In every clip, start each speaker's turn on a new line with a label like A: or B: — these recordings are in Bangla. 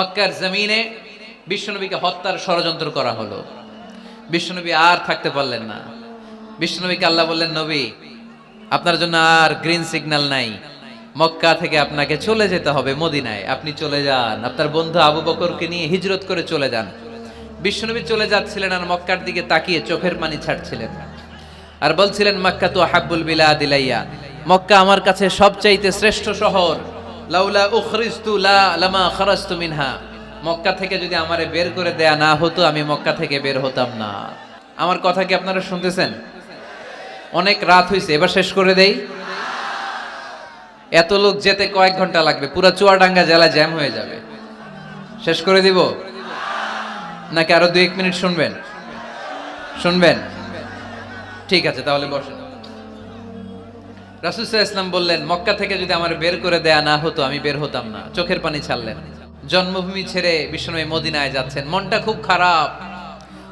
A: মক্কার জমিনে বিশ্বনবীকে হত্যার ষড়যন্ত্র করা হলো। বিশ্বনবী আর থাকতে পারলেন না। বিশ্বনবীকে আল্লাহ বললেন, নবী, আপনার জন্য আর গ্রিন সিগন্যাল নাই। মক্কা থেকে আপনাকে চলে যেতে হবে মদিনায়। আপনি চলে যান। আপনার বন্ধু আবু বকরকে নিয়ে হিজরত করে চলে যান। বিশ্বনবী চলে যাচ্ছিলেন আর মক্কার দিকে তাকিয়ে চোখের পানি ছাড়ছিলেন। আর বলছিলেন, মক্কা তো হাব্বুল বিলা দিলাইয়া মক্কা আমার কাছে সবচাইতে শ্রেষ্ঠ শহর। লাউলা উখরিস্তু লা লামা খারাজতু মিনহা। মক্কা থেকে যদি আমারে বের করে দেয়া না হতো, আমি মক্কা থেকে বের হতাম না। আমার কথা কি আপনারা শুনতেছেন? অনেক রাত হয়েছে এবার শেষ করে দেই। এত লোক যেতে কয়েক ঘণ্টা লাগবে, পুরো চুয়াডাঙ্গা জেলা জ্যাম হয়ে যাবে। শেষ করে দিব? নাকি আরও দুই এক মিনিট শুনবেন? শুনবেন? ঠিক আছে, তাহলে বসেন। রাসুসাহ ইসলাম বললেন, মক্কা থেকে যদি আমার বের করে দেয়া না হতো, আমি বের হতাম না। চোখের পানি ছাড়লেন। জন্মভূমি ছেড়ে বিষ্ণু মদিনায় যাচ্ছেন। মনটা খুব খারাপ।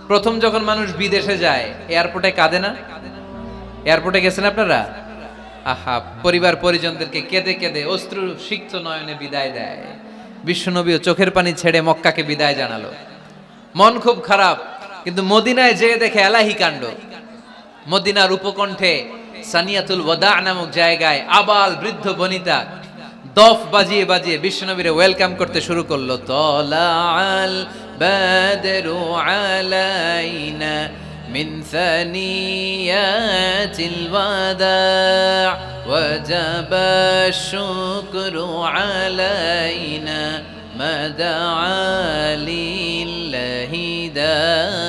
A: প্রথম যখন মানুষ বিদেশে যায়, এয়ারপোর্টে কাঁদে না? এয়ারপোর্টে গেছেন আপনারা? আহা, পরিবার পরিজনদেরকে কেঁদে কেঁদে অশ্রু সিক্ত নয়নে বিদায় দেয়। বিশ্বনবীও চোখের পানি ছেড়ে মক্কাকে বিদায় জানালো। মন খুব খারাপ, কিন্তু মদিনায় যেয়ে দেখে এলাহি কাণ্ড। মদিনার উপকণ্ঠে সানিয়াতুল ওয়াদা নামক জায়গায় আবাল বৃদ্ধ বনিতা দফ বাজিয়ে বাজিয়ে বিশ্বনবীরে ওয়েলকাম করতে শুরু করলো তলাল বাদরু আলাইনা من ثنيات الوداع وجب الشكر علينا ما دعا لله داع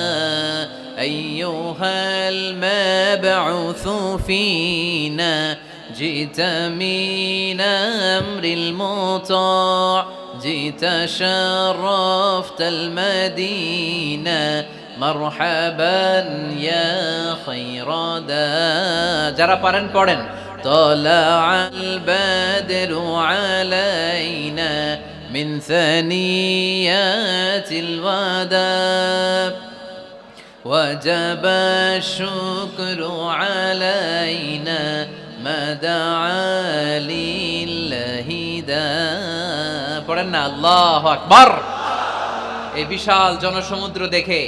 A: أيها المبعوث فينا جئت من أمر المطاع جئت شرفت المدينة. مرحبا يا خير دا جرى بارن بارن طلع البدر علينا من ثنيات الوداب وجب الشكر علينا ما دعا لله دا পড়েন না আল্লাহ আকবার এই বিশাল জনসমুদ্র দেখে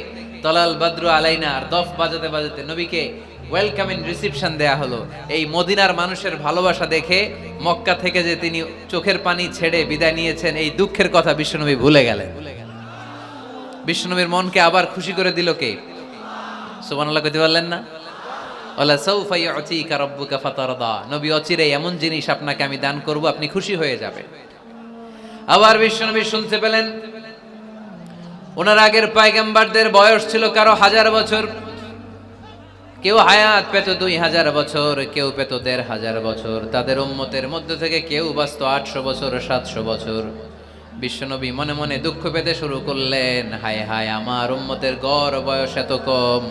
A: তলাল বাদ্রু আলাইনা আর দফ বাজাতে বাজাতে নবীকে ওয়েলকাম ইন রিসিপশন দেয়া হলো এই মদিনার মানুষের ভালোবাসা দেখে মক্কা থেকে যে তিনি চোখের পানি ছেড়ে বিদায় নিয়েছেন এই দুঃখের কথা বিশ্বনবী ভুলে গেলেন বিশ্বনবীর মনকে আবার খুশি করে দিল কে সুবহানাল্লাহ কইতে পারলেন না? ওলা নবী অচিরে এমন জিনিস আপনাকে আমি দান করব, আপনি খুশি হয়ে যাবেন। আবার বিশ্বনবী শুনতে পেলেন, ওনার আগের পায়গাম্বারদের বয়স ছিল কারও হাজার বছর। কেউ হায়াত পেত দুই হাজার বছর, কেউ পেত দেড় হাজার বছর। তাদের উম্মতের মধ্যে থেকে কেউ বাঁচত আটশো বছর, সাতশো বছর। বিশ্বনবী মনে মনে দুঃখ পেতে শুরু করলেন, হায় হায়, আমার উম্মতের গড় বয়স এত কম।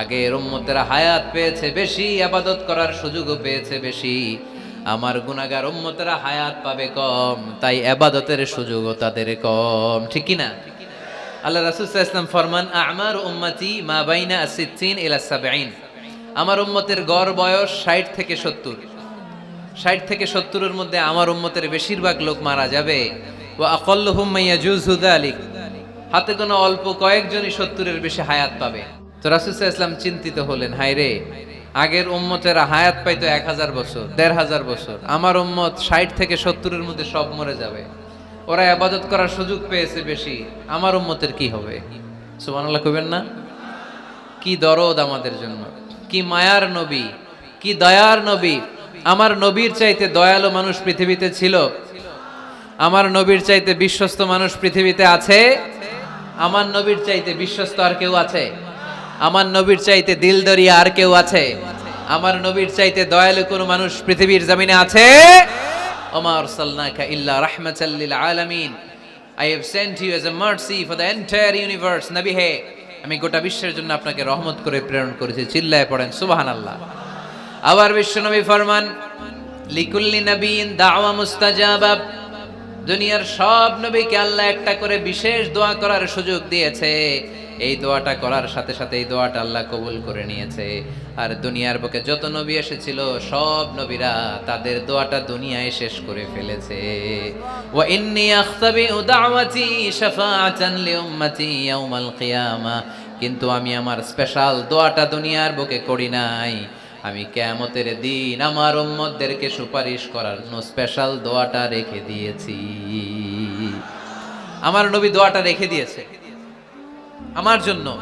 A: আগের উম্মতেরা হায়াত পেয়েছে বেশি, আবাদত করার সুযোগও পেয়েছে বেশি। আমার গুনাগার উম্মতেরা হায়াত পাবে কম, তাই আবাদতের সুযোগও তাদের কম। ঠিক কি না আল্লাহ আলাইহি ওয়াসাল্লাম ফরমান, আমার উম্মতি মা বাইনা আসিত্তিন ইলা সাবঈন। আমার উম্মতের গড় বয়স 60 থেকে 70 60 থেকে 70 এর মধ্যে আমার উম্মতের বেশিরভাগ লোক মারা যাবে। ওয়া আকাল্লুহুম মাইয়াজুজু যালিক। হাতে কোনো অল্প কয়েকজনই 70 এর বেশি হায়াত পাবে। তো আলাইহি ওয়াসাল্লাম চিন্তিত হলেন, হায় রে, আগের উম্মতেরা হায়াত পাইতো 1000 বছর 1500 বছর, আমার উম্মত 60 থেকে সত্তরের মধ্যে সব মরে যাবে। ওরা আবাদত করার সুযোগ পেয়েছে বেশি, আমার উম্মতের কি হবে? সুবহানাল্লাহ কইবেন না। কি দরদ আমাদের জন্য, কি মায়ার নবী, কি দয়ার নবী। আমার নবীর চাইতে দয়ালু মানুষ পৃথিবীতে ছিল। আমার নবীর চাইতে বিশ্বস্ত মানুষ পৃথিবীতে আছে। আমার নবীর চাইতে বিশ্বস্ত আর কেউ আছে? আমার নবীর চাইতে দিলদরিয়া আর কেউ আছে? আমার নবীর চাইতে দয়ালু কোনো মানুষ পৃথিবীর জমিনে আছে? ওমা আরসালনাকা ইল্লা রাহমাতাল লিল আলামিন। I have sent you as a mercy for the entire universe নবী হে। আমি গোটা বিশ্বের জন্য আপনাকে রহমত করে প্রেরণ করেছি, চিল্লায় পড়েন, সুবহানাল্লাহ। আবার বিশ্বনবী ফরমান, লিকুল্লি নবীন দাওয়া মুস্তাজাবা। দুনিয়ার সব নবীকে আল্লাহ একটা করে বিশেষ দোয়া করার সুযোগ দিয়েছে। এই দোয়াটা করার সাথে সাথে এই দোয়াটা আল্লাহ কবুল করে নিয়েছে। আর দুনিয়ার বুকে যত নবী এসেছিল, সব নবীরা তাদের দোয়াটা দুনিয়ায় শেষ করে ফেলেছে। কিন্তু আমি আমার স্পেশাল দোয়াটা দুনিয়ার বুকে করি নাই। আমি কেয়ামতের দিন আমার উম্মতদেরকে সুপারিশ করার জন্য স্পেশাল দোয়াটা রেখে দিয়েছি। আমার নবী দোয়াটা রেখে দিয়েছে। আমার জন্য,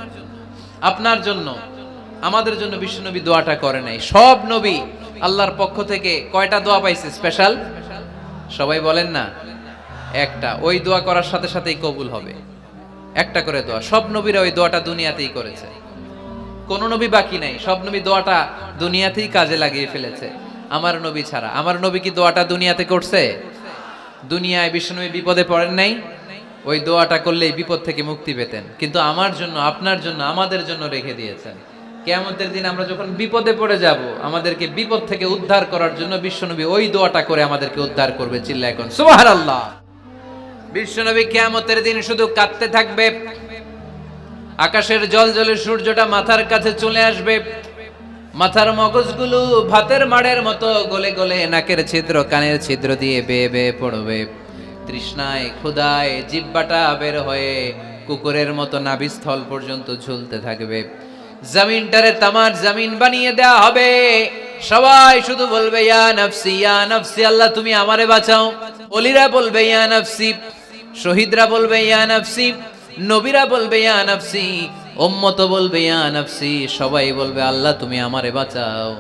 A: আপনার জন্য, আমাদের জন্য বিশ্বনবী দোয়াটা করে নাই। সব নবী আল্লাহর পক্ষ থেকে কয়টা দোয়া পাইছে স্পেশাল সবাই বলেন না। একটা, ওই দোয়া করার সাথে সাথেই কবুল হবে। একটা করে দোয়া। সব নবীরা ওই দোয়াটা দুনিয়াতেই করেছে। কোন নবী বাকি নাই। সব নবী দোয়াটা দুনিয়াতেই কাজে লাগিয়ে ফেলেছে। আমার নবী ছাড়া। আমার নবী কি দোয়াটা দুনিয়াতে করছে? দুনিয়ায় বিশ্বনবী বিপদে পড়েন নাই? ওই দোয়াটা করলেই বিপদ থেকে মুক্তি পেতেন। কিন্তু আমার জন্য, আপনার জন্য, আমাদের জন্য রেখে দিয়েছেন। কেয়ামতের দিন আমরা যখন বিপদে পড়ে যাব, আমাদেরকে বিপদ থেকে উদ্ধার করার জন্য বিশ্বনবী ওই দোয়াটা করে আমাদেরকে উদ্ধার করবে চিল্লা এখন সুবহানাল্লাহ! বিশ্বনবী কেয়ামতের দিন শুধু কাঁদতে থাকবে আকাশের জল জলে সূর্যটা মাথার কাছে চলে আসবে। মাথার মগজগুলো ভাতের মাড়ের মতো গলে গলে নাকের ছিদ্র, কানের ছিদ্র দিয়ে বেয়ে বেয়ে পড়বে। তৃষ্ণায় ক্ষুদায় জিব্বাটা বের হয়ে কুকুরের মতো নাভিস্থল পর্যন্ত ঝুলতে থাকবে। জমিনটারে তামার জমিন বানিয়ে দেয়া হবে। সবাই শুধু বলবে, ইয়া নফসি ইয়া নফসি, আল্লাহ তুমি আমারে বাঁচাও। অলিরা বলবে, ইয়া নফসি। শহীদরা বলবে, ইয়া নফসি। নবীরা বলবে, ইয়া নফসি। উম্মত বলবে, ইয়া নফসি। সবাই বলবে, আল্লাহ, তুমি আমারে বাঁচাও।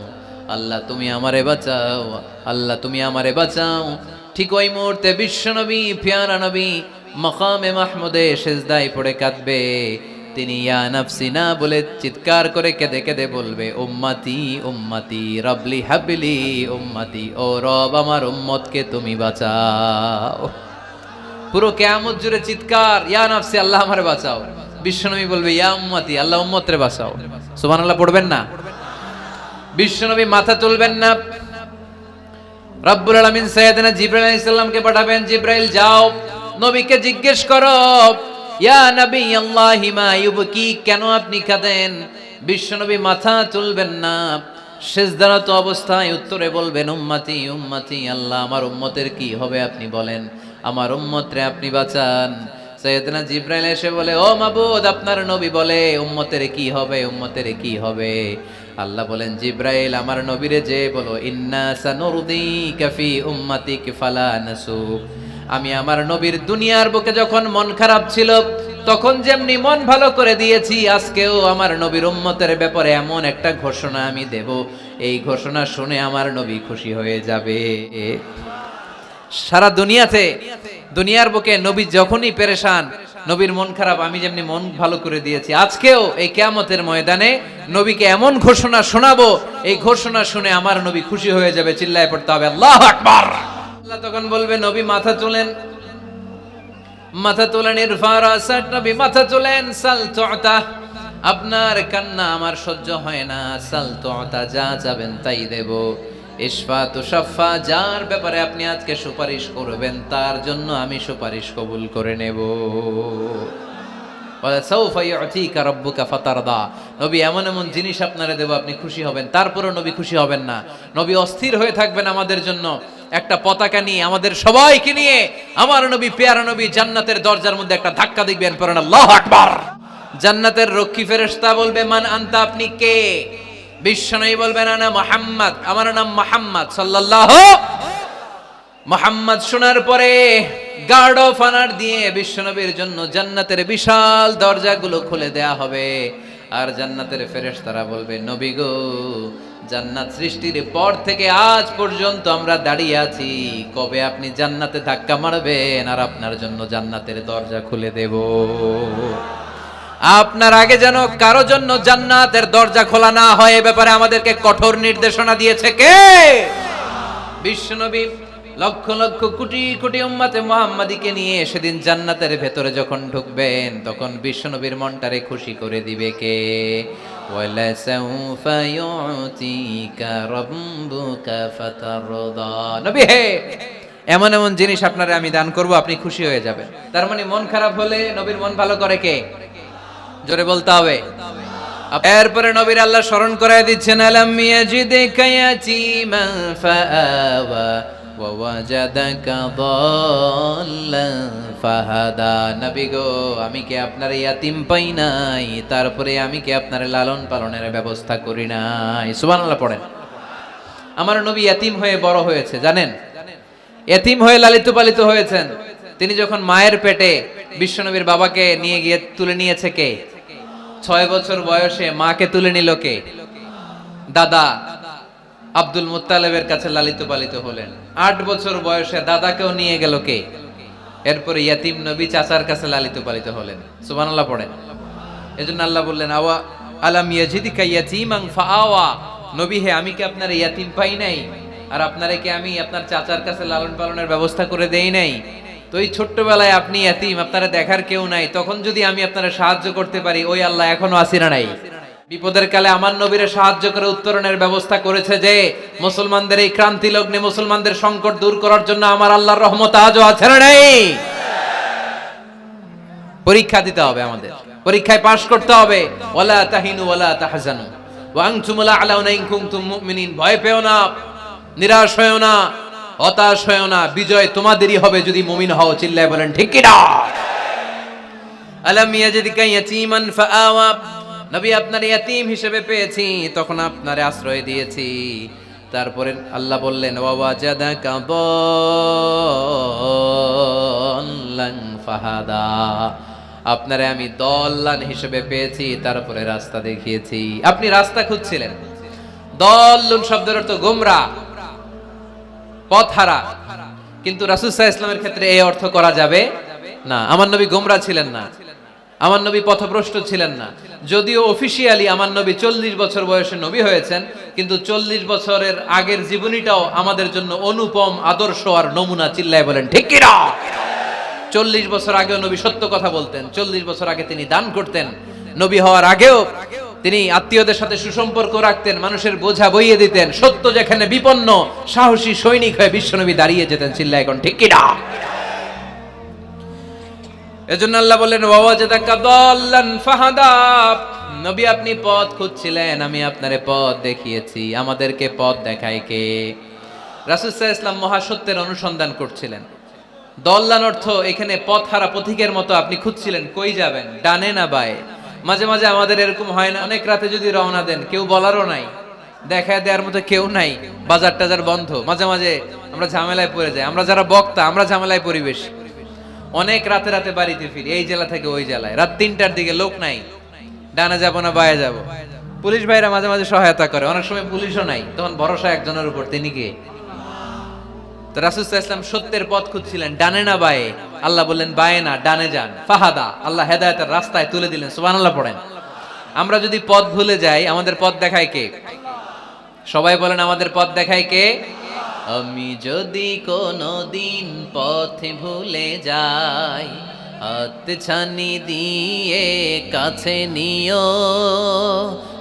A: আল্লাহ, তুমি আমারে বাঁচাও। আল্লাহ, তুমি আমারে বাঁচাও। ঠিক ওই মুহূর্তে বিশ্বনবী পিয়ারা নবী, মকামে মাহমুদে সেজদায় পড়ে কাঁদবে। তিনি, ইয়া না বলে চিৎকার করে কেঁদে কেঁদে বলবে, উম্মাতি উম্মাতি রবলি হাবলি, উম্মাতি, ও রব আমার উম্মতকে তুমি বাঁচাও। পুরো কেয়ামত জুড়ে চিৎকার, ইয়া নাফসি, আল্লাহ আমারে বাঁচাও। বিশ্বনবী বলবে, ইয়া উম্মতি, আল্লাহ উম্মতরে বাঁচাও। সুবহানাল্লাহ, পড়বেন না? বিশ্বনবী মাথা তুলবেন না? রব্বুল আলামিন সাইয়েদনা জিবরাইল আলাইহিস পাঠাবেন, জিবরাইল, যাও। নবীকে জিজ্ঞেস করো, ইয়া নবী, আল্লাহি মা ইউবকি, কেন আপনি কাঁদেন? বিশ্বনবী মাথা তুলবেন না। শেষদারত অবস্থায় উত্তরে বলবেন, উম্মতি উম্মতি, আল্লাহ আমার উম্মতের কি হবে আপনি বলেন? আমার উম্মতরে আপনি বাঁচান। সৈয়দনা জিব্রাইল এসে বলে, ও মাবুদ, আপনার নবী বলে, উম্মতের কি হবে, উম্মতের কি হবে? আল্লাহ বলেন, জিব্রাইল, আমার নবীরে যে বলো, ইন্না সানুরদি কাফি উম্মাতিক ফালা নাসু আমি আমার নবীর দুনিয়ার বুকে যখন মন খারাপ ছিল, তখন যেমনি মন ভালো করে দিয়েছি, আজকেও আমার নবীর উম্মতের ব্যাপারে এমন একটা ঘোষণা আমি দেব। এই ঘোষণা শুনে আমার নবী খুশি হয়ে যাবে। সারা দুনিয়াতে, দুনিয়ার বুকে নবী যখনই পেরেশান, নবীর মন খারাপ, আমি যেমনি মন ভালো করে দিয়েছি। আজকেও এই কেয়ামতের ময়দানে নবীকে এমন ঘোষণা শোনাবো, এই ঘোষণা শুনে আমার নবী খুশি হয়ে যাবে, চিল্লায় পড়তে হবে, আল্লাহ আকবার। আল্লাহ তখন বলবে, নবী মাথা তোলেন মাথা তোলেন ইরফার আসাদ নবী মাথা তোলেন, সাল তুআতা আপনার কান্না আমার সহ্য হয় না, সাল তুআতা যা যাবেন তাই দেব। তুশাফা যার ব্যাপারে আপনি আজকে সুপারিশ করবেন, তার জন্য আমি সুপারিশ কবুল করে নেব। নবী, এমন এমন জিনিস আপনারে আপনি খুশি হবেন। নবী খুশি হবেন না। নবী অস্থির হয়ে থাকবেন আমাদের জন্য। একটা পতাকা নিয়ে আমাদের সবাইকে নিয়ে আমার নবী, পেয়ারা নবী জান্নাতের দরজার মধ্যে একটা ধাক্কা দেখবেন আকবার! জান্নাতের রক্ষী ফেরেশতা বলবে, মান আনতা? আপনি কে? বিশ্বনবী বলবেন, আনা মুহাম্মদ, আমার নাম মুহাম্মদ সাল্লাল্লাহু মোহাম্মদ। শোনার পরে গার্ড অফ অনার দিয়ে বিশ্বনবীর জন্য জান্নাতের বিশাল দরজাগুলো খুলে দেয়া হবে। আর জান্নাতের ফেরেশতারা বলবে, নবী গো, জান্নাত সৃষ্টির পর থেকে আজ পর্যন্ত আমরা দাঁড়িয়ে আছি। কবে আপনি জান্নাতে ধাক্কা মারবেন? আর আপনার জন্য জান্নাতের দরজা খুলে দেব। আপনার আগে যেন কারও জন্য জান্নাতের দরজা খোলা না হয়, এ ব্যাপারে আমাদেরকে কঠোর নির্দেশনা দিয়েছে কে? বিশ্বনবী লক্ষ লক্ষ কোটি কোটি উম্মাতে মুহাম্মাদিকে নিয়ে সেদিন জান্নাতের ভেতরে যখন ঢুকবেন, তখন বিশ্বনবীর মনটারে খুশি করে দিবে কে? এমন এমন জিনিস আপনারে আমি দান করব, আপনি খুশি হয়ে যাবেন। তার মানে মন খারাপ হলে নবীর মন ভালো করে কে? জোরে বলতে হবে। এরপরে নবীর আল্লাহ স্মরণ করায় দিচ্ছেন, আলাম ইয়াজিদিকা ইয়াতীমান ফাআওয়া ফাহাদা। গো, আমি কি আপনার ইয়াতিম পাই নাই? তারপরে আমি কি আপনার লালন পালনের ব্যবস্থা করি নাই? সুবহানাল্লাহ পড়েন। আমার নবী ইয়াতিম হয়ে বড় হয়েছে, জানেন? এতিম হয়ে লালিত পালিত হয়েছেন। তিনি যখন মায়ের পেটে বিশ্বনবীর বাবাকে নিয়ে গিয়ে তুলে নিয়েছে কে? ছয় বছর বয়সে মাকে তুলে নিল কে? দাদা আব্দুল মুত্তালেবের কাছে লালিত পালিত হলেন। আট বছর বয়সে দাদাকেও নিয়ে গেল কে? এরপরে ইয়াতিম নবী চাচার কাছে লালিত পালিত হলেন। সুবহানাল্লাহ পড়েন। এজন্য আল্লাহ বললেন, আওয়া আলাম ইয়াজিদিকা ইয়াতীমাং ফাআওয়া। নবী হে, আমি কি আপনার ইয়াতিম পাই নাই? আর আপনারে কি আমি আপনার চাচার কাছে লালন পালনের ব্যবস্থা করে দেই নাই? তো এই ছোট্টবেলায় আপনি ইয়াতিম আপনারা দেখার কেউ নাই। তখন যদি আমি আপনারা সাহায্য করতে পারি, ওই আল্লাহ এখনও আসিরা নাই। বিপদের কালে আমার নবীরে সাহায্য করে উত্তরণের ব্যবস্থা করেছে যে, মুসলমানদের এই ক্রান্তি লগ্নে মুসলমানদের সংকট দূর করার জন্য আমার আল্লাহর রহমত আজও আছে না নাই? পরীক্ষা দিতে হবে আমাদের। পরীক্ষায় পাশ করতে হবে। ওয়ালা তাহিনু ওয়ালা তাহজানু। ওয়া আনতুম লা আলাউনা ইন কুনতুম মুমিনিন। ভয় পেও না, নিরাশ হয়েও না। হতাশ হয়েও না, বিজয় তোমাদেরই হবে যদি মুমিন হও, চিল্লায় বলেন, ঠিক কি না? নবী আপনার ইয়াতীম হিসেবে পেয়েছি, তখন আপনারে আশ্রয় দিয়েছি। তারপরে আল্লাহ বললেন ওয়াজাদাকা দাল্লান ফাহাদা। আপনারে আমি দল্লান হিসেবে পেয়েছি, তারপরে রাস্তা দেখিয়েছি। আপনি রাস্তা খুঁজছিলেন। দল্লুন শব্দের অর্থ গোমরা। পথহারা কিন্তু রাসূল সাল্লাল্লাহু ইসলামের ক্ষেত্রে এই অর্থ করা যাবে না। আমার নবী গোমরা ছিলেন না। আমার নবী পথভ্রষ্ট ছিলেন না। যদিও অফিসিয়ালি আমার নবী চল্লিশ বছর বয়সে নবী হয়েছেন, কিন্তু চল্লিশ বছরের আগের জীবনীটাও আমাদের জন্য অনুপম, আদর্শ আর নমুনা চিল্লায় বলেন, ঠিক চল্লিশ বছর আগেও নবী সত্য কথা বলতেন, চল্লিশ বছর আগে তিনি দান করতেন। নবী হওয়ার আগেও তিনি আত্মীয়দের সাথে সুসম্পর্ক রাখতেন, মানুষের বোঝা বইয়ে দিতেন। সত্য যেখানে বিপন্ন, সাহসী সৈনিক হয়ে বিশ্বনবী দাঁড়িয়ে যেতেন চিল্লা এখন, ঠিক কিনা? এজন্য আল্লাহ বললেন দাল্লান ফাহাদা। নবী, আপনি পথ খুঁজছিলেন, আমি আপনারে পথ দেখিয়েছি। আমাদেরকে পথ দেখায় কে? রাসূল সাল্লাল্লাহু ইসলাম মহাসত্যের অনুসন্ধান করছিলেন। দল্লান অর্থ এখানে পথ হারা পথিকের মতো আপনি খুঁজছিলেন, কই যাবেন? ডানে না বায়ে? মাঝে মাঝে আমাদের এরকম হয় না। অনেক রাতে যদি রওনা দেন, কেউ বলারও নাই। দেখা দেওয়ার মতো কেউ নাই। বাজার টাজার বন্ধ। মাঝে মাঝে আমরা ঝামেলায় পড়ে যাই। আমরা যারা বক্তা, আমরা ঝামেলায় পরিবেশ। অনেক রাতে রাতে বাড়িতে ফিরি, এই জেলা থেকে ওই জেলায়। রাত তিনটার দিকে লোক নাই। ডানে যাব না, বায়ে যাব। পুলিশ ভাইরা মাঝে মাঝে সহায়তা করে। অনেক সময় পুলিশও নাই। তখন ভরসা একজনের উপর, তিনি কে? তো রাসুসাহ সত্যের পথ খুঁজছিলেন, ডানে না বায়ে? আল্লাহ বললেন, বায়ে না, ডানে যান। ফাহাদা, আল্লাহ হেদায়তের রাস্তায় তুলে দিলেন সুবান আল্লাহ পড়েন। আমরা যদি পথ ভুলে যাই, আমাদের পথ দেখায় কে? সবাই বলেন, আমাদের পথ দেখায় কে? আমি যদি কোনো দিন পথে ভুলে যাই, হাত ছানি দিয়ে কাছে নিও,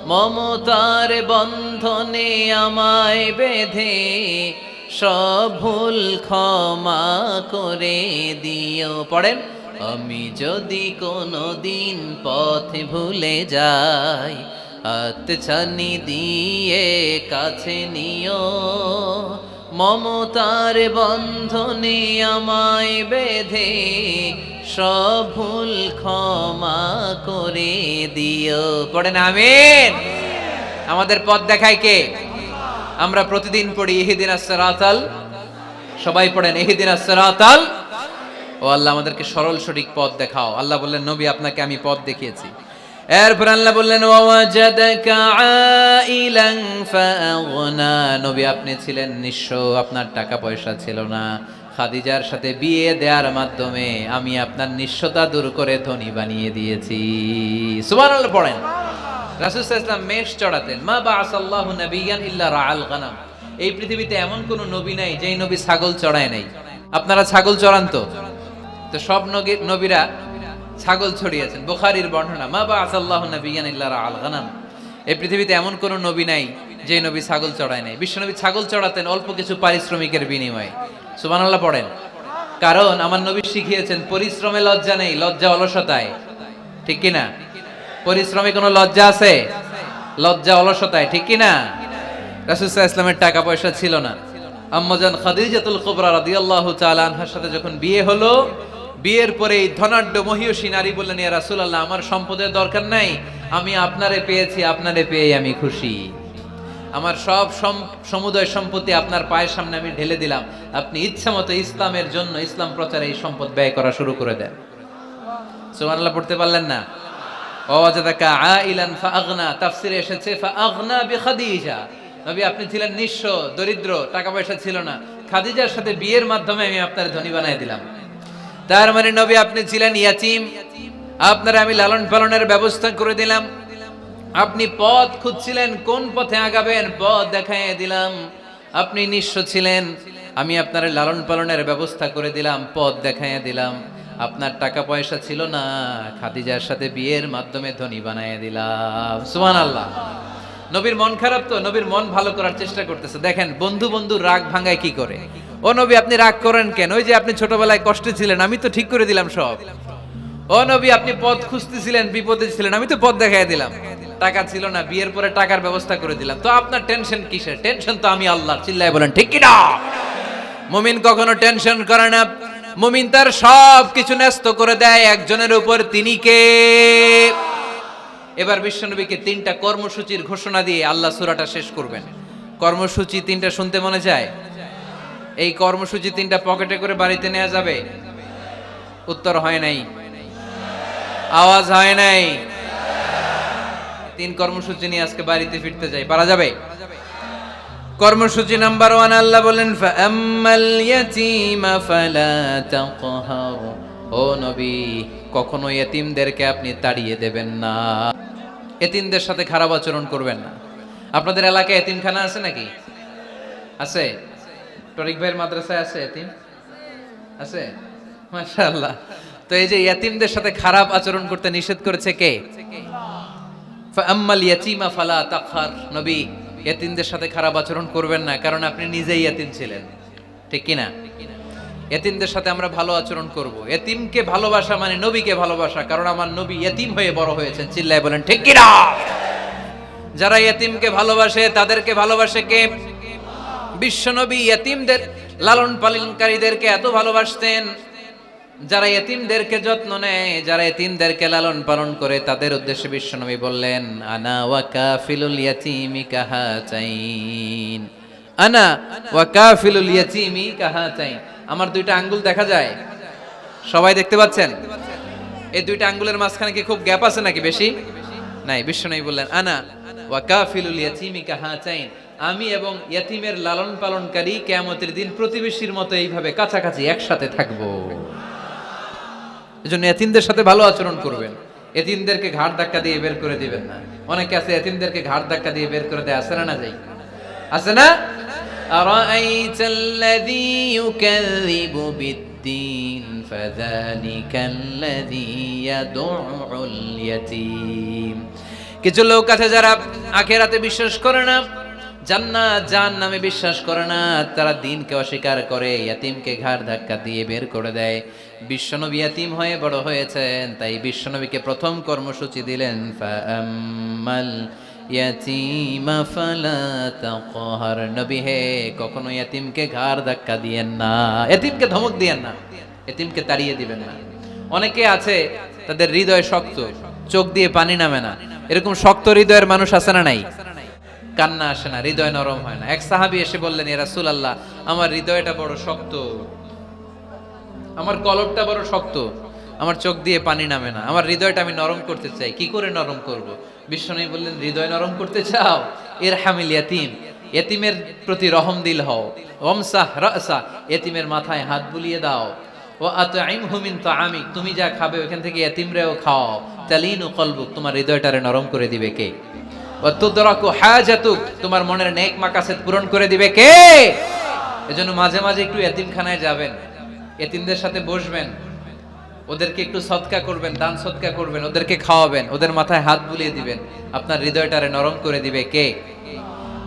A: মমতার বন্ধনে আমায় বেঁধে সব ভুল ক্ষমা করে দিও। পড়েন, আমি যদি কোনো দিন পথে ভুলে যাই হাত ছানি দিয়ে কাছে নিও। মমতার বন্ধনে আমায় বেঁধে সব ভুল ক্ষমা করে দিও। পড়েন, আমিন। আমাদের পথ দেখায় কে? আমরা প্রতিদিন পড়ি ইহিদিন আসরাতাল সবাই পড়েন ইহিদিন আসরাতাল ও আল্লাহ আমাদেরকে সরল সঠিক পথ দেখাও। আল্লাহ বললেন, নবী, আপনাকে আমি পথ দেখিয়েছি। এরপর আল্লাহ বললেন নবী, আপনি ছিলেন নিঃস্ব, আপনার টাকা পয়সা ছিল না। খাদিজার সাথে বিয়ে দেওয়ার মাধ্যমে আমি আপনার নিঃস্বতা দূর করে ধনী বানিয়ে দিয়েছি। সুবহানাল্লাহ, পড়েন। রাসূল সাল্লাল্লাহু মেষ চড়াতেন। মা বাআসাল্লাহু নাবিয়ান ইল্লা রাআল গানাম। এই পৃথিবীতে এমন কোন নবী নাই যেই নবী ছাগল চড়ায় নাই। আপনারা ছাগল চড়ান তো? তো সব নবীরা ছাগল ছড়িয়েছেন। বুখারীর বর্ণনা, মা বাআসাল্লাহু নাবিয়ান ইল্লা রাআল গানাম। এই পৃথিবীতে এমন কোন নবী নাই যে নবী ছাগল চড়ায় নাই। বিশ্বনবী ছাগল চড়াতেন অল্প কিছু পারিশ্রমিকের বিনিময়ে। সুবহানাল্লাহ পড়েন। কারণ আমার নবী শিখিয়েছেন, পরিশ্রমে লজ্জা নেই, লজ্জা অলসতায়। ঠিক কি না পরিশ্রমে কোনো লজ্জা আছে? লজ্জা অলসতায়, ঠিক কি না? রাসূলুল্লাহ ইসলামের টাকা পয়সা ছিল না। আম্মাজান খাদিজাতুল কুবরা রাদিয়াল্লাহু তাআলা আনহার সাথে যখন বিয়ে হলো, বিয়ের পরে এই ধনাঢ্য মহিয়সী নারী বললেন, ইয়া রাসূলুল্লাহ, আমার সম্পদের দরকার নাই। আমি আপনারে পেয়েছি, আপনারে পেয়ে আমি খুশি। আমার সব সম- সমুদয় সম্পত্তি আপনার পায়ের সামনে আমি ঢেলে দিলাম। আপনি ইচ্ছা মতো ইসলামের জন্য ইসলাম প্রচারে এই সম্পদ ব্যয় করা শুরু করে দেন। সুবহানাল্লাহ, পড়তে পারলেন না? ওয়াজাদাকা আইলান ফাআগনা, তাফসিরে এসেছে, ফাআগনা বিখাদিজা। নবী, আপনি ছিলেন নিঃস্ব, দরিদ্র টাকা পয়সা ছিল না। খাদিজার সাথে বিয়ের মাধ্যমে আমি আপনার ধনী বানাই দিলাম। তার মানে নবী, আপনি ছিলেন ইয়াতিম। আপনার আমি লালন পালনের ব্যবস্থা করে দিলাম। আপনি পথ খুঁজছিলেন, কোন পথে আগাবেন? পথ দেখাইয়ে দিলাম। আপনি নিঃস্ব ছিলেন। আমি আপনার লালন পালনের ব্যবস্থা করে দিলাম, পথ দেখাইয়ে দিলাম। আপনার টাকা পয়সা ছিল না, খাদিজার সাথে বিয়ের মাধ্যমে ধনী বানাইয়ে দিলাম। সুমান আল্লাহ নবীর মন খারাপ তো, নবীর মন ভালো করার চেষ্টা করতেছে। দেখেন, বন্ধু বন্ধু রাগ ভাঙায় কি করে? ও নবী, আপনি রাগ করেন কেন? ওই যে আপনি ছোটবেলায় কষ্টে ছিলেন, আমি তো ঠিক করে দিলাম সব। ও নবী, আপনি পথ খুঁজতেছিলেন, বিপদে ছিলেন, আমি তো পথ দেখাই দিলাম। টাকা ছিল না, বিয়ের পরে টাকার ব্যবস্থা করে দিলাম। তো আপনার টেনশন কিসের? টেনশন তো আমি আল্লাহ চিল্লায় বলেন, ঠিক কিনা? মুমিন কখনো টেনশন করে না। মুমিন তার সব কিছু ন্যস্ত করে দেয়, একজনের উপর তিনি কে? এবার বিশ্বনবীকে তিনটা কর্মসূচির ঘোষণা দিয়ে আল্লাহ সুরাটা শেষ করবেন। কর্মসূচি তিনটা শুনতে মনে যায়? এই কর্মসূচি তিনটা পকেটে করে বাড়িতে নেওয়া যাবে? উত্তর হয় নাই। আওয়াজ হয় নাই। তিন কর্মসূচি নিয়ে আজকে বাড়িতে ফিরতে যাই। পারা যাবে? কর্মসূচি নাম্বার ওয়ান, আল্লাহ বলেন ও নবী, কখনো এতিমদেরকে আপনি তাড়িয়ে দেবেন না। এতিমদের সাথে খারাপ আচরণ করবেন না। আপনাদের এলাকায় এতিমখানা আছে নাকি? আছে? টরিক ভাইয়ের মাদ্রাসায় আছে এতিম আছে? মাশাআল্লাহ। তো এই যে ইয়াতিমদের সাথে খারাপ আচরণ করতে নিষেধ করেছে কে? ফাআম্মাল ইয়াতীমা ফালা তাকহার। নবী ইয়াতিমদের সাথে খারাপ আচরণ করবেন না, কারণ আপনি নিজেই ইয়াতিম ছিলেন। ঠিক কি না এতিমদের সাথে আমরা ভালো আচরণ করব। এতিমকে ভালোবাসা মানে নবীকে ভালোবাসা, কারণ আমার নবী এতিম হয়ে বড় হয়েছেন। চিল্লায় বলেন, ঠিক কি না যারা এতিমকে ভালোবাসে, তাদেরকে ভালোবাসে কে? বিশ্বনবী এতিমদের লালন পালনকারীদেরকে এত ভালোবাসতেন। যারা এতিমদেরকে যত্ন নেয়, যারা এতিমদেরকে লালন পালন করে, তাদের উদ্দেশ্যে বিশ্বনবী বললেন, আনা ওয়া কাফিলুল ইয়াতিমি কাহাতাইন। আনা ওয়া কাফিলুল ইয়াতিমি কাহাতাইন। আমার দুইটা আঙ্গুল দেখা যায়? সবাই দেখতে পাচ্ছেন? এই দুইটা আঙ্গুলের মাঝখানে কি খুব গ্যাপ আছে নাকি বেশি? নাই, বিশ্বনবী বললেন, আনা ওয়া কাফিলুল ইয়াতিমি কাহাতাইন। আমি এবং ইয়াতিমের লালন পালনকারী কিয়ামতের দিন প্রতিবেশীর মতো এইভাবে কাছাকাছি একসাথে থাকব। এজন্য এতিমদের সাথে ভালো আচরণ করবেন এতিমদেরকে ঘাড় ধাক্কা দিয়ে বের করে দিবেন না অনেকে আছে এতিমদেরকে ঘাড় ধাক্কা দিয়ে বের করে দেয় আছে না না যাই আছে না أرأيت الذي يكذب بالدين فذلك الذي يدع اليتيم কিছু লোক আছে যারা আখেরাতে বিশ্বাস করে না জান্নাত জান নামে বিশ্বাস করে না তারা দিনকে অস্বীকার করে ইয়াতিমকে ঘাড় ধাক্কা দিয়ে বের করে দেয় বিশ্বনবী ইয়াতিম হয়ে বড় হয়েছেন, তাই বিশ্বনবীকে প্রথম কর্মসূচি দিলেন ইয়াতিমা ফালা তাকহার। নবী হে, কখনো ইয়াতিমকে ঘাড় ধাক্কা দিয়েন না, ইয়াতিমকে ধমক দিয়েন না, ইয়াতিমকে তাড়িয়ে দিবেন না। অনেকে আছে, তাদের হৃদয় শক্ত, চোখ দিয়ে পানি নামে না। এরকম শক্ত হৃদয়ের মানুষ আছে না নাই? কান্না আসে না, হৃদয় নরম হয় না। এক সাহাবি এসে বললেন, এ রাসূল আল্লাহ আমার হৃদয়টা বড় শক্ত। আমার কলবটা বড় শক্ত। আমার চোখ দিয়ে পানি নামে না। আমার হৃদয়টা আমি নরম করতে চাই। কি করে নরম করব? বিশ্বনবী বললেন, হৃদয় নরম করতে চাও? এর হামিল ইয়াতিম। এতিমের প্রতি রহম দিল হও। ওমসাহ রাসা। এতিমের মাথায় হাত বুলিয়ে দাও। ও আতআইম হুমিন তো আমি তুমি যা খাবে, ওখান থেকে এতিমরেও খাও। তালিনু কলবুক। তোমার হৃদয়টারে নরম করে দিবে কে? ওয়াতুদরাকু হাজাতুক। তোমার মনের নেক মাকাসেদ পূরণ করে দিবে কে? এজন্য মাঝে মাঝে একটু এতিমখানায় যাবেন। এতিমদের সাথে বসবেন, ওদেরকে একটু সৎকা করবেন, দান সৎকা করবেন, ওদেরকে খাওয়াবেন, ওদের মাথায় হাত বুলিয়ে দিবেন। আপনার হৃদয়টারে নরম করে দিবে কে?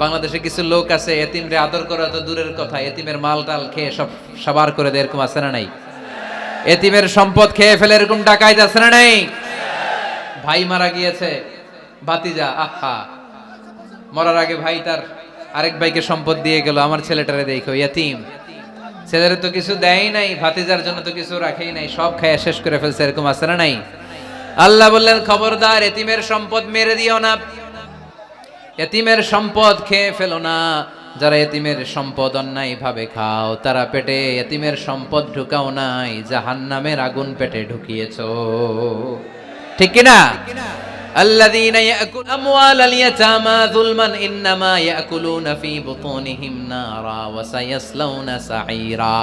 A: বাংলাদেশে কিছু লোক আছে, এতিমরে আদর করা তো দূরের কথা, এতিমের মাল টাল খেয়ে সব সাবার করে দেয়, এরকম আছে না নাই? এতিমের সম্পদ খেয়ে ফেলে, এরকম ডাকাইত আছে না নাই? ভাই মারা গিয়েছে, ভাতিজা, আহা। মরার আগে ভাই তার আরেক ভাইকে সম্পদ দিয়ে গেল, আমার ছেলেটারে দেখো ইয়াতিম ছেলের তো কিছু দেয় নাই, ভাতিজার জন্য তো কিছু রাখেই নাই, সব খায় শেষ করে ফেলছে, এরকম আছে না নাই? আল্লাহ বললেন, খবরদার, এতিমের সম্পদ মেরে দিও না। এতিমের সম্পদ খেয়ে ফেলো না। যারা এতিমের সম্পদ অন্যায় ভাবে খাও, তারা পেটে এতিমের সম্পদ ঢুকাও নাই, জাহান্নামের আগুন পেটে ঢুকিয়েছো। ঠিক কিনা? الذين يأكل أموال اليتامى ظلما إنما يأكلون في بطونهم نارا وسيصلون سعيرا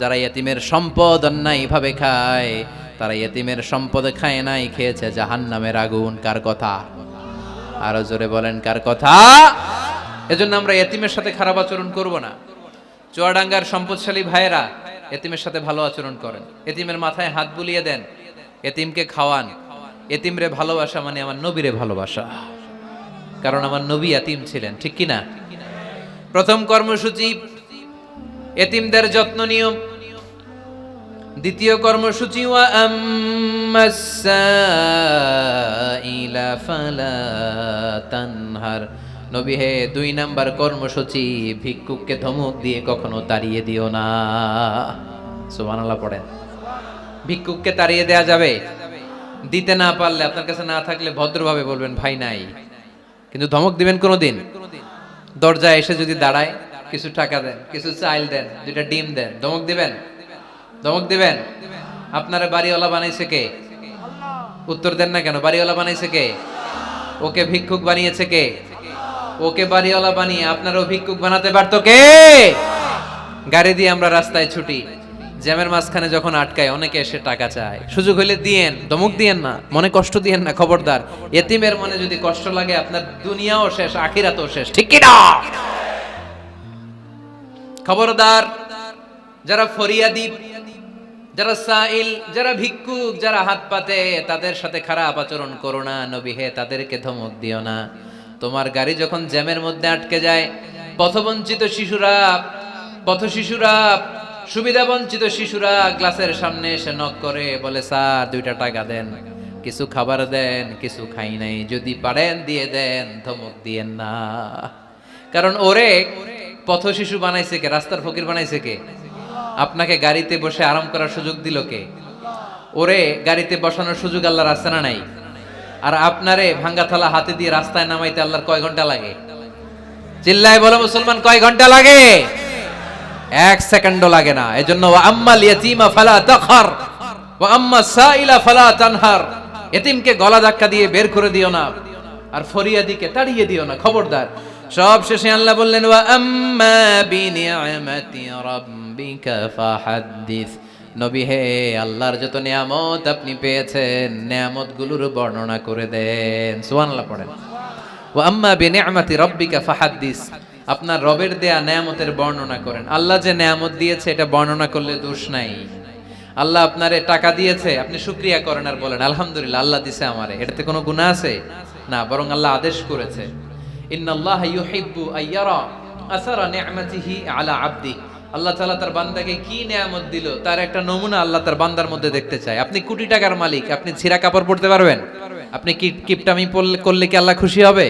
A: যারা ইয়েতিমের সম্পদ অন্যায় ভাবে খায় তারা ইয়েতিমের সম্পদ খায় নাই খেয়েছে জাহান্নামের আগুন কার কথা আরো জোরে বলেন কার কথা এজন্য আমরা এতিমের সাথে খারাপ আচরণ করব না চুয়াডাঙ্গার সম্পদশালী ভাইয়েরা এতিমের সাথে ভালো আচরণ করেন এতিমের মাথায় হাত বুলিয়ে দেন এতিমকে খাওয়ান এতিমরে ভালোবাসা মানে আমার নবীরে ভালোবাসা। কারণ আমার নবী এতিম ছিলেন, ঠিক কি না প্রথম কর্মসূচি, এতিমদের যত্ন নিয়ম দ্বিতীয় কর্মসূচি তানহার। নবী হে, দুই নাম্বার কর্মসূচি, ভিক্ষুককে ধমক দিয়ে কখনো তাড়িয়ে দিও না। সুবহানাল্লাহ পড়েন। ভিক্ষুককে তাড়িয়ে দেয়া যাবে? দিতে না পারলে, আপনার কাছে না থাকলে ভদ্রভাবে বলবেন, ভাই নাই। কিন্তু ধমক দিবেন কোনোদিন? দরজায় এসে যদি দাঁড়ায়, কিছু টাকা দেন, কিছু চাইল দেন, দুইটা ডিম দেন, ধমক দিবেন? ধমক দিবেন? আপনারা বাড়িওয়ালা বানাইছে কে? উত্তর দেন না কেন? বাড়িওয়ালা বানাইছে কে? ওকে ভিক্ষুক বানিয়েছে কে? ওকে বাড়িওয়ালা বানিয়ে আপনারও ভিক্ষুক বানাতে পারতো কে? গাড়ি দিয়ে আমরা রাস্তায় ছুটি। জ্যামের মাঝখানে যখন আটকায়, অনেকে এসে টাকা চায়। সুযোগ হইলে দিয়েন, ধমক দিয়েন না, মনে কষ্ট দিয়েন না, খবরদার। এতিমের মনে যদি কষ্ট লাগে, আপনার দুনিয়াও শেষ, আখিরাতও শেষ। ঠিক খবরদার, যারা ফরিয়াদি, যারা সাইল, যারা ভিক্ষুক, যারা হাত পাতে, তাদের সাথে খারাপ আচরণ করো না, নবী হে, তাদেরকে ধমক দিও না। তোমার গাড়ি যখন জ্যামের মধ্যে আটকে যায়, পথবঞ্চিত শিশুরা পথ শিশুরা সুবিধা বঞ্চিত শিশুরা গ্লাসের সামনে এসে নক করে, বলে, স্যার, দুইটা টাকা দেন। কিছু খাবার দেন, কিছু খাই নাই। যদি পারেন, দিয়ে দেন, ধমক দিয়েন না। কারণ ওরে পথ শিশু বানাইছে কে? রাস্তার ফকির বানাইছে কে? আপনাকে গাড়িতে বসে আরাম করার সুযোগ দিল কে? ওরে গাড়িতে বসানোর সুযোগ আল্লাহর আছে না নাই? আর আপনারে ভাঙ্গা থালা হাতে দিয়ে রাস্তায় নামাইতে আল্লাহর কয় ঘণ্টা লাগে? চিল্লায় বলো, মুসলমান, কয় ঘণ্টা লাগে? এক সেকেন্ডও লাগে না। এজন্য আম্মাল ইয়াতীমা ফালা তাখর, ওয়া আম্মা সাইলা ফালা তানহার। এতিমকে গলা ধাক্কা দিয়ে বের করে দিও না, আর ফরিয়াদিকে তাড়িয়ে দিও না, খবরদার। সব শেষে আল্লাহ বললেন, ওয়া আম্মা বিনিআমাতি রাব্বিকা ফাহাদ্দিস। নবী, হে আল্লাহর যত নিয়ামত আপনি পেয়েছেন, নিয়ামতগুলোর বর্ণনা করে দেন। সুবহানাল্লাহ পড়েন। ওয়া আম্মা বিনিআমাতি রাব্বিকা ফাহাদ্দিস। আপনার রবের দেয়া নেয়ামতের বর্ণনা করেন। আল্লাহ যে নেয়ামত দিয়েছে, এটা বর্ণনা করলে দোষ নাই। আল্লাহ আপনারে টাকা দিয়েছে, আপনি শুক্রিয়া করেন আর বলেন, আলহামদুলিল্লাহ, আল্লাহ দিছে আমারে। এটাতে কোনো গুনাহ আছে? না, বরং আল্লাহ আদেশ করেছে, ইন্নাল্লাহ ইউহিব্বু আইয়ারা আসারা নি'মাতিহি আলা আবদি। আল্লাহ তাআলা তার বান্দাকে কি নেয়ামত দিল? তার একটা নমুনা আল্লাহ তার বান্দার মধ্যে দেখতে চায়। আপনি কোটি টাকার মালিক, আপনি ছিঁড়া কাপড় পরতে পারবেন? আপনি কি কিপটামি করলে কি আল্লাহ খুশি হবে?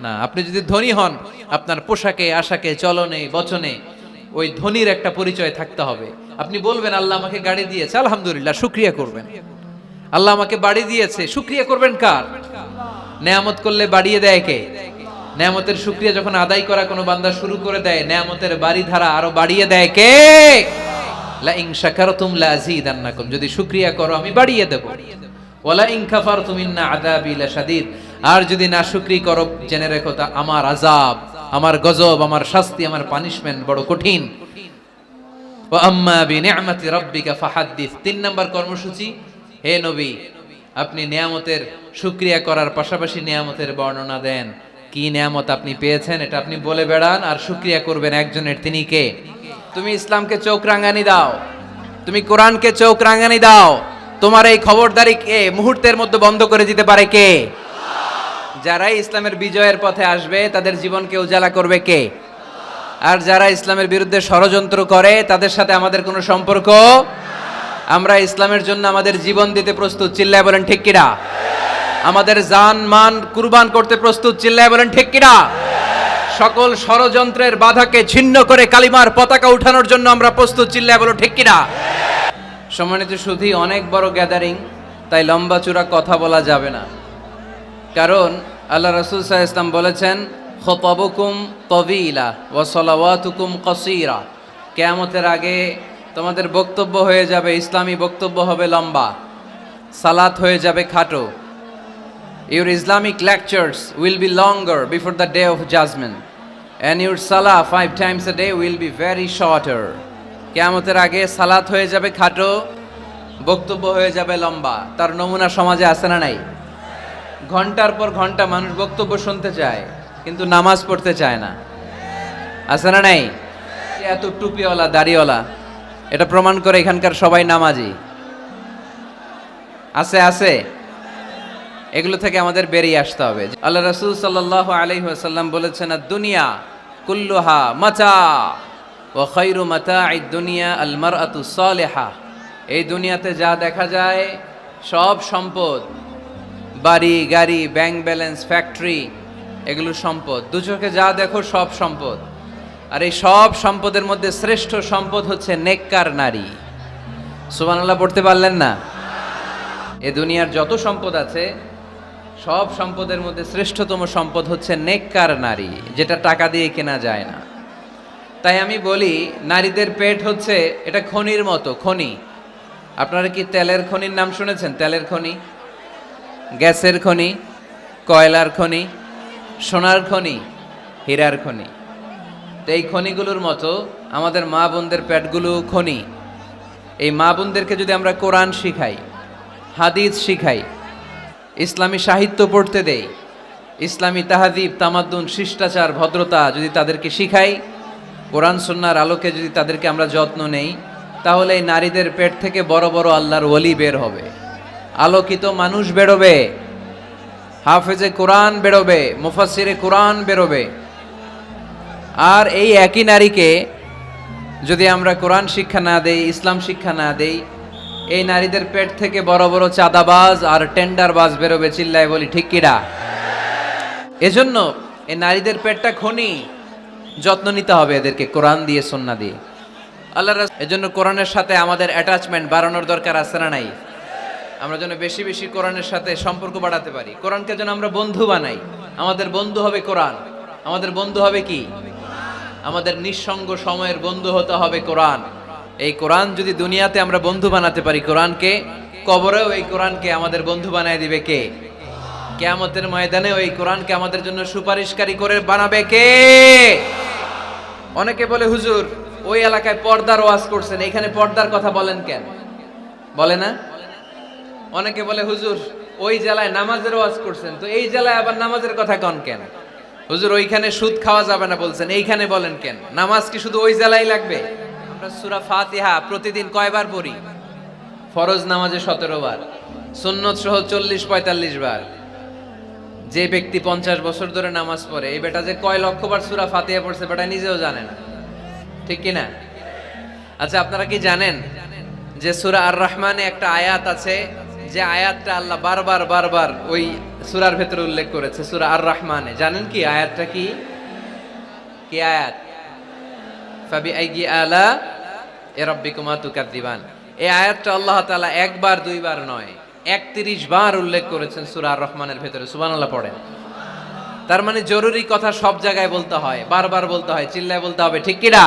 A: না, আপনি যদি ধনী হন, আপনার পোশাকে, আশাকে, চলনে, বচনে, ওই ধনীর একটা পরিচয় থাকতে হবে। আপনি বলবেন, আল্লাহ আমাকে গাড়ি দিয়েছে। আলহামদুলিল্লাহ, শুক্রিয়া করবেন। আল্লাহ আমাকে বাড়ি দিয়েছে। শুক্রিয়া করবেন কার? নেয়ামত করলে বাড়িয়ে দেয় কে? নেয়ামতের শুক্রিয়া যখন আদায় করা কোনো বান্দা শুরু করে দেয়, নেয়ামতের বাড়ি ধারা আরও বাড়িয়ে দেয় কে? লা ইন শাকারতুম লা আযীদান্নাকুম। যদি শুকরিয়া করো, আমি বাড়িয়ে দেব। ওয়ালা ইন কাফারতুম ইন্না আযাবি লাশাদীদ। আর যদি না শুকরি করো, জেনে রেখো তা আমার আযাব, আমার গজব, আমার শাস্তি, আমার পানিশমেন্ট বড় কঠিন। ও আম্মা বিনিআমাতি রাব্বিকা ফাহাদ্দিস। তিন নাম্বার কর্মসূচি, হে নবী, আপনি নিয়ামতের শুকরিয়া করার পাশাপাশি নিয়ামতের বর্ণনা দেন। কি নিয়ামত আপনি পেয়েছেন, এটা আপনি বলে বেড়ান, আর শুকরিয়া করবেন একজনের, তিনি কে? তুমি ইসলামকে চোখ রাঙানি দাও। তুমি কোরআনকে চোখ রাঙানি দাও। তোমার এই খবরদারি কে মুহূর্তের মধ্যে বন্ধ করে দিতে পারে কে? যারাই ইসলামের বিজয়ের পথে আসবে, তাদের জীবনকে উজালা করবে কে? আর যারা ইসলামের বিরুদ্ধে ষড়যন্ত্র করে, তাদের সাথে আমাদের কোনো সম্পর্ক? আমরা ইসলামের জন্য আমাদের জীবন দিতে প্রস্তুত, চিল্লায় বলেন ঠিক কিনা? আমাদের জান, মান, কুরবান করতে প্রস্তুত, চিল্লায় বলেন ঠিক কিনা? সকল ষড়যন্ত্রের বাধাকে ছিন্ন করে কালিমার পতাকা উঠানোর জন্য আমরা প্রস্তুত, চিল্লায় বলো ঠিক কিনা? সম্মানিত শুধু অনেক বড় গ্যাদারিং তাই লম্বা চূড়া কথা বলা যাবে না। কারণ আল্লাহ রসুল সাহা ইসলাম বলেছেন, খতবকুম তবিলা ও সলাওয়াতুকুম কসিরা। কেয়ামতের আগে তোমাদের বক্তব্য হয়ে যাবে, ইসলামী বক্তব্য হবে লম্বা, সালাত হয়ে যাবে খাটো। Your Islamic lectures will be longer before the day of judgement and your সালা five times a day will be very shorter. কেয়ামতের আগে সালাত হয়ে যাবে খাটো, বক্তব্য হয়ে যাবে লম্বা। তার নমুনা সমাজে আছে না নাই? ঘণ্টার পর ঘণ্টা মানুষ বক্তব্য শুনতে চায়, কিন্তু নামাজ পড়তে চায় না। আছে না নাই? এত টুপিওয়ালা, দাড়িওয়ালা, এটা প্রমাণ করে এখানকার সবাই নামাজি। আছে আছে? এগুলো থেকে আমাদের বেরিয়ে আসতে হবে। আল্লাহ রসুল সাল্লাহ আলহিহাসাল্লাম বলেছেন দুনিয়া কুল্লুহা মাচা ও খৈরু মাতা এই দুনিয়া আলমার আতু সলেহা। এই দুনিয়াতে যা দেখা যায়, সব সম্পদ। বাড়ি, গাড়ি, ব্যাংক ব্যালেন্স, ফ্যাক্টরি, এগুলো সম্পদ। দু যা দেখো, সব সম্পদ। আর এই সব সম্পদের মধ্যে শ্রেষ্ঠ সম্পদ হচ্ছে নেককার নারী। সুবহানাল্লাহ, পড়তে পারলেন না? এ দুনিয়ার যত সম্পদ আছে, সব সম্পদের মধ্যে শ্রেষ্ঠতম সম্পদ হচ্ছে নেককার নারী, যেটা টাকা দিয়ে কেনা যায় না। তাই আমি বলি, নারীদের পেট হচ্ছে, এটা খনির মতো, খনি। আপনারা কি তেলের খনির নাম শুনেছেন? তেলের খনি? গ্যাসের খনি? কয়লার খনি? সোনার খনি? হীরার খনি? তো এই খনিগুলোর মতো আমাদের মা বোনদের পেটগুলো খনি। এই মা বোনদেরকে যদি আমরা কোরআন শিখাই, হাদিস শিখাই, ইসলামী সাহিত্য পড়তে দেই, ইসলামী তাহাদিব তামাদ্দুন, শিষ্টাচার, ভদ্রতা যদি তাদেরকে শিখাই কোরআন সন্ন্যার আলোকে যদি তাদেরকে আমরা যত্ন নেই, তাহলে এই নারীদের পেট থেকে বড় বড় আল্লাহর ওলি বের হবে। আলোকিত মানুষ বেরোবে। হাফেজে কোরআন বেরোবে মুফাসিরে কোরআন বেরোবে। আর এই একই নারীকে যদি আমরা কোরআন শিক্ষা না দেই, ইসলাম শিক্ষা না দেই, এই নারীদের পেট থেকে বড় বড় চাঁদাবাজ আর টেন্ডারবাজ বেরোবে চিল্লায় বলি, ঠিক কিরা এজন্য এই নারীদের পেটটা খনি। যত্ন নিতে হবে এদেরকে, কোরআন দিয়ে, সন্না দিয়ে। আল্লাহ এজন্য কোরআনের সাথে আমাদের অ্যাটাচমেন্ট বাড়ানোর দরকার আছে না নাই? আমরা যেন বেশি বেশি কোরআনের সাথে সম্পর্ক বাড়াতে পারি। কোরআনকে যেন আমরা বন্ধু বানাই। আমাদের বন্ধু হবে কোরআন। আমাদের বন্ধু হবে কি? আমাদের নিঃসঙ্গ সময়ের বন্ধু হতে হবে কোরআন। এই কোরআন যদি দুনিয়াতে আমরা বন্ধু বানাতে পারি, কোরআনকে কবরেও এই কোরআনকে আমাদের বন্ধু বানায় দিবে কে? কেয়ামতের ময়দানে ওই কোরআনকে আমাদের জন্য সুপারিশকারী করে বানাবে কে? অনেকে বলে, হুজুর, ওই এলাকায় পর্দার ওয়াজ করছেন, এখানে পর্দার কথা বলেন কেন? বলে না? অনেকে বলে, হুজুর, ওই জেলায় নামাজের ওয়াজ করছেন, তো এই জেলায় আবার নামাজের কথা কন কেন? হুজুর, ওইখানে সুদ খাওয়া যাবে না বলছেন, এইখানে বলেন কেন? নামাজ কি শুধু ওই জেলায় লাগবে? আমরা সুরা ফাতিহা প্রতিদিন কয়বার পড়ি? ফরজ নামাজে সতেরো বার, সুন্নত সহ চল্লিশ পঁয়তাল্লিশ বার। যে ব্যক্তি পঞ্চাশ বছর ধরে নামাজ পড়ে, এই বেটা যে কয় লক্ষ বার সুরা ফাতিয়া পড়ছে বেটা নিজেও জানে না। ঠিক কি না আচ্ছা আপনারা কি জানেন যে সুরা আর রহমানে একটা আয়াত আছে? যে আয়াতটা আল্লাহ বারবার বারবার ওই সুরার ভেতরে উল্লেখ করেছে, সুরা আর রহমানে জানেন কি আয়াতটা কি? কি আয়াত? ফাবি আইগি আলা রব্বিকুমা তুকাদ্দিবান। এই আয়াতটা আল্লাহ তাআলা একবার, দুইবার নয়। একত্রিশ বার উল্লেখ করেছেন সুরা আর রহমানের ভেতরে সুবানাল্লাহ পড়েন। তার মানে জরুরি কথা সব জায়গায় বলতে হয়, বারবার বলতে হয়, চিল্লায় বলতে হবে, ঠিক কিনা